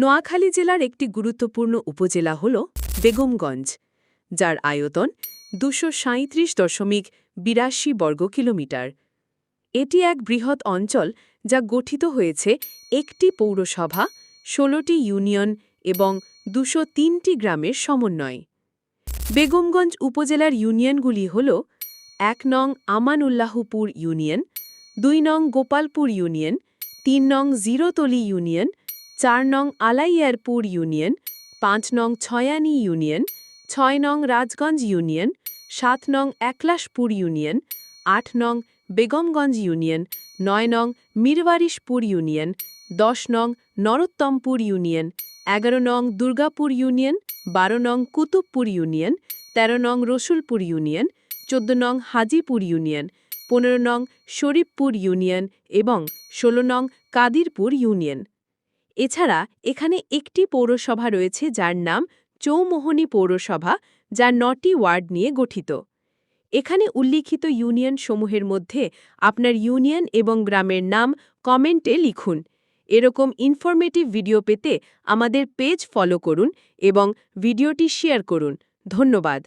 নোয়াখালী জেলার একটি গুরুত্বপূর্ণ উপজেলা হল বেগমগঞ্জ, যার আয়তন দুশো সাঁত্রিশ দশমিক বিরাশি বর্গ কিলোমিটার। এটি এক বৃহৎ অঞ্চল যা গঠিত হয়েছে একটি পৌরসভা, ষোলোটি ইউনিয়ন এবং দুশো তিনটি গ্রামের সমন্বয়। বেগমগঞ্জ উপজেলার ইউনিয়নগুলি হল এক নং আমানউল্লাহপুর ইউনিয়ন, দুই নং গোপালপুর ইউনিয়ন, তিন নং জিরোতলি ইউনিয়ন চার নং আলাইয়ারপুর ইউনিয়ন, পাঁচ নং ছয়ানি ইউনিয়ন, ছয় নং রাজগঞ্জ ইউনিয়ন, সাত নং একলাশপুর ইউনিয়ন, আট নং বেগমগঞ্জ ইউনিয়ন, নয় নং মিরওয়ারিশপুর ইউনিয়ন, দশ নং নরোত্তমপুর ইউনিয়ন, এগারো নং দুর্গাপুর ইউনিয়ন, বারো নং কুতুবপুর ইউনিয়ন, তেরো নং রসুলপুর ইউনিয়ন, চোদ্দ নং হাজিপুর ইউনিয়ন, পনেরো নং শরীফপুর ইউনিয়ন এবং ষোলো নং কাদিরপুর ইউনিয়ন। এছাড়া এখানে একটি পৌরসভা রয়েছে যার নাম চৌমোহনী পৌরসভা, যা নটি ওয়ার্ড নিয়ে গঠিত। এখানে উল্লিখিত ইউনিয়ন সমূহের মধ্যে আপনার ইউনিয়ন এবং গ্রামের নাম কমেন্টে লিখুন। এরকম ইনফরমেটিভ ভিডিও পেতে আমাদের পেজ ফলো করুন এবং ভিডিওটি শেয়ার করুন। ধন্যবাদ।